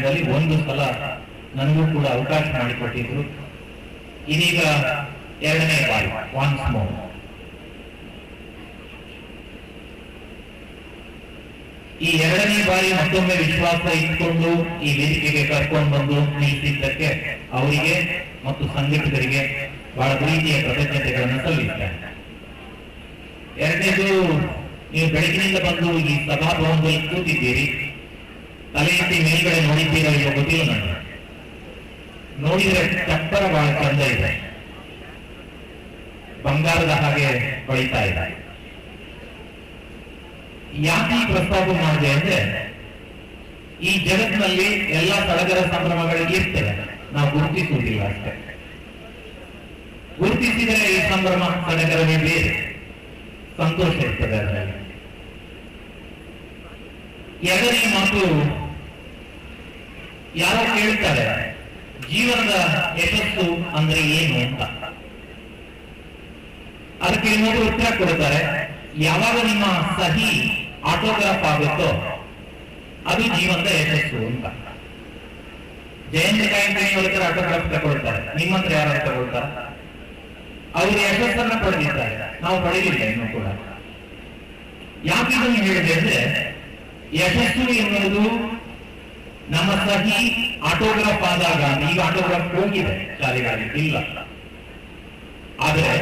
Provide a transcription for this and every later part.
ಇತಿಹಾಸದಲ್ಲಿ ಒಂದು ಸಲ ನನಗೂ ಕೂಡ ಅವಕಾಶ ಮಾಡಿಕೊಟ್ಟಿದ್ರು. ಇದೀಗ ಎರಡನೇ ಬಾರಿ ವಾನ್ಸ್ ಮೋರ್ ಈ ಎರಡನೇ ಬಾರಿ ಮತ್ತೊಮ್ಮೆ ವಿಶ್ವಾಸ ಇಟ್ಕೊಂಡು ಈ ವೇದಿಕೆಗೆ ಕರ್ಕೊಂಡು ಬಂದು ನಿಲ್ಲಿಸಿದ್ದಕ್ಕೆ ಅವರಿಗೆ ಮತ್ತು ಸಂಘಟಕರಿಗೆ ಬಹಳ ಪ್ರೀತಿಯ ಕೃತಜ್ಞತೆಗಳನ್ನು ಸಲ್ಲಿಸ್ತೇನೆ ಎರಡನೇದು, ನೀವು ಬೆಳಗಿನಿಂದ ಬಂದು ಈ ಸಭಾಭವನದಲ್ಲಿ ಕೂತಿದ್ದೀರಿ. ತಲೆ ಎತ್ತಿ ಮೇಲ್ಗಡೆ ನೋಡಿದ್ದೀರಾ ಇಲ್ಲೋ ಗೊತ್ತಿಲ್ಲ ನನಗೆ. ನೋಡಿದ್ರೆ ಚಪ್ಪರ ಬಹಳ ಚಂದ ಇದೆ. ಬಂಗಾರದ ಹಾಗೆ ಹೊಳಿತಾ ಇದೆ. ಯಾಕೆ ಈ ಪ್ರಸ್ತಾಪ ಮಾಡಿದೆ ಅಂದ್ರೆ, ಈ ಜಗತ್ತಿನಲ್ಲಿ ಎಲ್ಲಾ ಸಡಗರ ಸಂಭ್ರಮಗಳಿಗೆ ಇರ್ತೇವೆ ನಾವು ಗುರುತಿಸುವುದಿಲ್ಲ ಅಷ್ಟೇ. ಗುರುತಿಸಿದರೆ ಈ ಸಂಭ್ರಮ ಸಡಗರವೇ ಬೇರೆ. ಸಂತೋಷ ಇರ್ತದೆ ಅದರಲ್ಲಿ. ಎರಡನೇ ಮಾತು ಯಾರೋ ಕೇಳ್ತಾರೆ, ಜೀವನದ ಯಶಸ್ಸು ಅಂದ್ರೆ ಏನು ಅಂತ? ಅದಕ್ಕೆ ಇನ್ನೊಂದು ಉತ್ತರ ಕೊಡ್ತಾರೆ, ಯಾವಾಗ ನಿಮ್ಮ ಸಹಿ ಆಟೋಗ್ರಾಫ್ ಆಗುತ್ತೋ, ಅದು ಜೀವನದ ಯಶಸ್ಸು ಅಂತ. ಜಯಂತ ಕಾಯಂಕಣಿ ಹತ್ರ ಆಟೋಗ್ರಾಫ್ ತಗೊಳ್ತಾರೆ. ನಿಮ್ಮ ಹತ್ರ ಯಾರು ತಗೊಳ್ತಾರೆ ಅವರು ಯಶಸ್ಸನ್ನ ಪಡೆದಿದ್ದಾರೆ. ನಾವು ಪಡೆದಿಲ್ಲ ಇನ್ನು ಕೂಡ. ಯಾಕೆ ಇದನ್ನು ಹೇಳಿದೆ ಅಂದ್ರೆ ಯಶಸ್ಸು ಎನ್ನುವುದು ನಮ್ಮ ಸಹಿ ಆಟೋಗ್ರಾಫ್ ಆದಾಗ ಈಗ ಆಟೋಗ್ರಾಫ್ ಹೋಗಿದೆ ಶಾಲೆಗಾಗಿ ಇಲ್ಲ. ಆದರೆ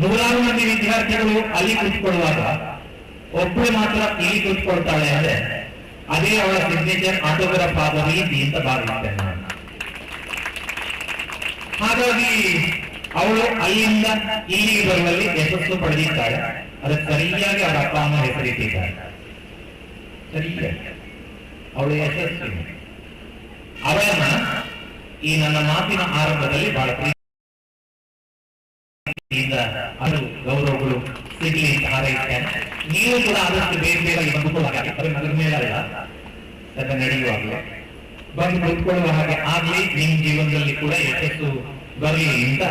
ನೂರಾರು ಮಂದಿ ವಿದ್ಯಾರ್ಥಿಗಳು ಅಲ್ಲಿ ಕೂತ್ಕೊಳ್ಳುವಾಗ ಒಬ್ಬಳು ಮಾತ್ರ ಇಲ್ಲಿ ಕೂತ್ಕೊಳ್ತಾಳೆ ಅಂದ್ರೆ ಅದೇ ಅವಳ ಸಿಗ್ನೇಚರ್ ಆಟೋಗ್ರಾಫ್ ಆದ ರೀತಿ ಅಂತ ಭಾವಿಸ್ತೇನೆ ನಾನು. ಹಾಗಾಗಿ ಅವಳು ಅಲ್ಲಿಂದ ಇಲ್ಲಿಗೆ ಬರುವಲ್ಲಿ ಯಶಸ್ಸು ಪಡೆದಿದ್ದಾಳೆ. ಅದಕ್ಕೆ ಸರಿಯಾಗಿ ಅವರ ಅಪ್ಪ ಅಮ್ಮ ಹೆಸರಿಟ್ಟಿದ್ದಾರೆ ಸರಿಯಾಗಿ. ಅವಳು ಯಶಸ್ವಿ. ಅವಳನ್ನ ಈ ನನ್ನ ಮಾತಿನ ಆರಂಭದಲ್ಲಿ ಬಹಳ ಪ್ರೀತಿಯಿಂದ ಅದು ಗೌರವಗಳು ಸಿಗಲಿ ಅಂತ ಹಾರೈಸ್ತೇನೆ. ನೀವು ಕೂಡ ಆದಷ್ಟು ಬೇಗ ಬೇಗ ಬಂದುಕೊಳ್ಳಿ ಅದ್ರ ಮೇಲೆ ಅಲ್ಲ ಅದನ್ನ ನಡೆಯುವಾಗಲೇ ಬಂದು ಕುತ್ಕೊಳ್ಳುವ ಹಾಗೆ ಆಗ್ಲಿ, ನಿಮ್ ಜೀವನದಲ್ಲಿ ಕೂಡ ಯಶಸ್ಸು ಬರಲಿ ಅಂತ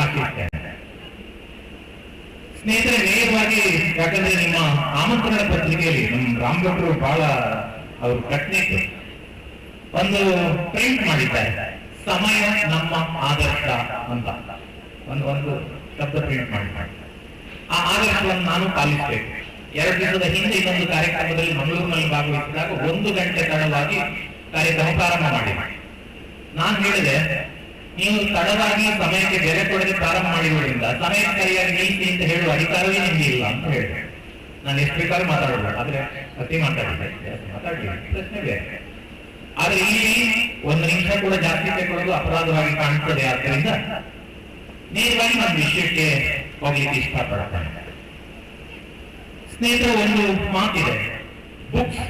ಆಶಿಸ್ತೇನೆ ಸ್ನೇಹಿತರೆ, ನೇರವಾಗಿ ಯಾಕಂದ್ರೆ ನಿಮ್ಮ ಆಮಂತ್ರಣ ಪತ್ರಿಕೆಯಲ್ಲಿ ನಮ್ಮ ರಾಮ್ ಭಟ್ರು ಬಹಳ ಅವರು ಕಟ್ನಿಟ್ಟು ಒಂದು ಪ್ರಿಂಟ್ ಮಾಡಿದ್ದಾರೆ. ಸಮಯ ನಮ್ಮ ಆದರ್ಶ ಅಂತ. ಒಂದು ಒಂದು ಶಬ್ದ ಪ್ರಿಂಟ್ ಮಾಡಿ ಆ ಆದರ್ಶವನ್ನು ನಾನು ಪಾಲಿಸಬೇಕು ಎರಡು ದಿನದ ಹಿಂದೆ ಇನ್ನೊಂದು ಕಾರ್ಯಕ್ರಮದಲ್ಲಿ ಮಂಗಳೂರಿನಲ್ಲಿ ಭಾಗವಹಿಸಿದಾಗ ಒಂದು ಗಂಟೆ ತಡವಾಗಿ ಕಾರ್ಯಕ್ರಮ ಪ್ರಾರಂಭ ಮಾಡಿ ನಾನು ಹೇಳಿದೆ, ನೀವು ತಡವಾಗಿ ಸಮಯಕ್ಕೆ ಬೆಲೆ ಕೊಡದೆ ಪ್ರಾರಂಭ ಮಾಡಿರುವುದರಿಂದ ಸಮಯ ಸರಿಯಾಗಿ ನಿಲ್ಲಿಸಿ ಅಂತ ಹೇಳುವ ಅಧಿಕಾರವೇ ನಿಮಗೆ ಇಲ್ಲ ಅಂತ ಹೇಳಿದೆ. ನಾನು ಎಷ್ಟು ಬೇಕಾದ್ರೂ ಮಾತಾಡೋಲ್ಲ ಆದ್ರೆ ಅತಿ ಮಾತಾಡಿದ್ದೆ ಮಾತಾಡಿ ಪ್ರಶ್ನೆ ಬೇರೆ. ಆದ್ರೆ ಇಲ್ಲಿ ಒಂದು ನಿಮಿಷ ಕೂಡ ಜಾಸ್ತಿ ತಗೊಳ್ಳೋದು ಅಪರಾಧವಾಗಿ ಕಾಣ್ತದೆ ಆದ್ದರಿಂದ ನೇರವಾಗಿ ನಾನು ವಿಷಯಕ್ಕೆ ಹೋಗ್ಲಿಕ್ಕೆ ಇಷ್ಟಪಡ್ತೇನೆ. ಸ್ನೇಹಿತರೆ, ಒಂದು ಮಾತಿದೆ ಬುಕ್ಸ್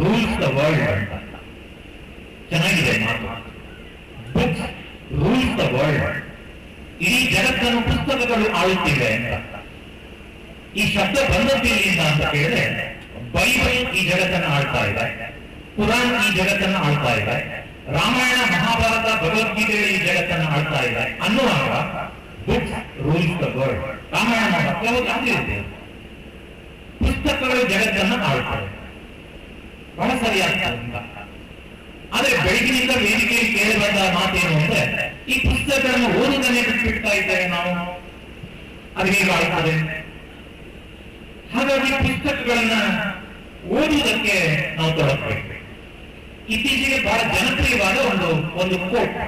ರೂಲ್ಸ್ ದ ವರ್ಲ್ಡ್ ಅಂತ. ಚೆನ್ನಾಗಿದೆ ಮಾತು. ಬುಕ್ಸ್ ರೂಲ್ಸ್ ದ ವರ್ಲ್ಡ್ ಇಡೀ ಜಗತ್ತನ್ನು ಪುಸ್ತಕಗಳು ಆಳುತ್ತಿವೆ ಅಂತ. ಈ ಶಬ್ದ ಬಂದದ್ದೇನಿಂದ ಅಂತ ಕೇಳಿದ್ರೆ, ಬೈಬಲ್ ಈ ಜಗತ್ತನ್ನು ಆಳ್ತಾ ಇದೆ ಪುರಾಣ ಈ ಜಗತ್ತನ್ನು ಆಳ್ತಾ ಇದೆ, ರಾಮಾಯಣ, ಮಹಾಭಾರತ ಭಗವದ್ಗೀತೆ ಈ ಜಗತ್ತನ್ನು ಆಳ್ತಾ ಇದೆ ಅನ್ನುವಾಗ books rules the world Ramayana, Mahabharata ಪುಸ್ತಕಗಳು ಜಗತ್ತನ್ನು ಆಳ್ತವೆ. ಬಹಳ ಸರಿಯಾದ ಆದ್ರೆ ಬೆಳಗಿನಿಂದ ವೇದಿಕೆಯಲ್ಲಿ ಕೇಳಿ ಮಾತೇನು ಅಂದ್ರೆ, ಈ ಪುಸ್ತಕಗಳನ್ನು ಓದುವುದನ್ನೇ ಬಿಟ್ಬಿಡ್ತಾ ಇದ್ದೇವೆ ನಾವು. ಅದು ಹೇಗೆ ಆಳ್ತದೆ? ಹಾಗಾಗಿ ಪುಸ್ತಕಗಳನ್ನ ಓದುವುದಕ್ಕೆ ನಾವು ತೊಡಗಬೇಕು. ಇತ್ತೀಚೆಗೆ ಬಹಳ ಜನಪ್ರಿಯವಾದ ಒಂದು ಒಂದು ಕೋಟ್.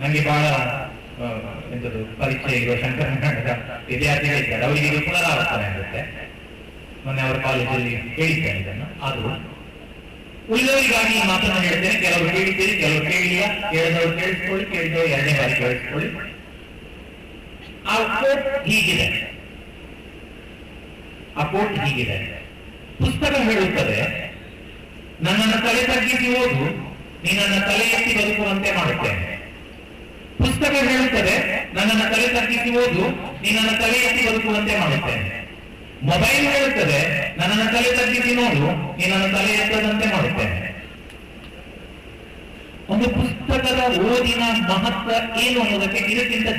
ನನಗೆ ಬಹಳ ಎಂಥದ್ದು ಪರಿಚಯ ಇರುವ ಶಂಕರನಾರಾಯಣದ ವಿದ್ಯಾರ್ಥಿಗಳಿದ್ದಾರೆ ಅವರಿಗೆ ಇದು ಪುನರಾವರ್ತನೆ ಆಗುತ್ತೆ. ಮೊನ್ನೆ ಅವರ ಕಾಲೇಜಲ್ಲಿ ಹೇಳಿದ್ದೇನೆ ಇದನ್ನು, ಅದು ಉಳಿದವರಿಗಾಗಿ ಮಾತನ್ನು ಹೇಳ್ತೇನೆ. ಕೆಲವರು ಕೇಳಿದ್ದೀರಿ, ಕೆಲವರು ಕೇಳಿಲ್ಲ. ಕೇಳಿದವರು ಕೇಳಿಸ್ಕೊಳ್ಳಿ, ಕೇಳಿದವರು ಎರಡನೇ ಬಾರಿ ಕೇಳಿಸ್ಕೊಳ್ಳಿ. ಆ ಕೋಟ್ ಹೀಗಿದೆ. ಕೋಟ್ ಹೀಗಿದೆ. ಪುಸ್ತಕ ಹೇಳುತ್ತದೆ, ನನ್ನನ್ನು ತಲೆ ತಗ್ಗಿಸಿ ಓದು, ನಿನ್ನನ್ನು ತಲೆ ಎತ್ತಿ ಬದುಕುವಂತೆ ಮಾಡುತ್ತೇನೆ. ಪುಸ್ತಕ ಹೇಳುತ್ತದೆ, ನನ್ನನ್ನು ತಲೆ ತಗ್ಗಿಸಿ ಓದು ನೀನನ್ನ ತಲೆ ಎತ್ತಿ ಬದುಕುವಂತೆ ಮಾಡುತ್ತೇನೆ. ಮೊಬೈಲ್ ಹೇಳುತ್ತದೆ, ನನ್ನನ್ನು ತಲೆ ತಗ್ಗಿಸಿ ನೋಡು, ನಿನ್ನನ್ನು ತಲೆ ಎತ್ತದಂತೆ ಮಾಡುತ್ತೇನೆ. ಒಂದು ಪುಸ್ತಕದ ಓದಿನ ಮಹತ್ವ ಏನು ಅನ್ನೋದಕ್ಕೆ ಇದಕ್ಕಿಂತ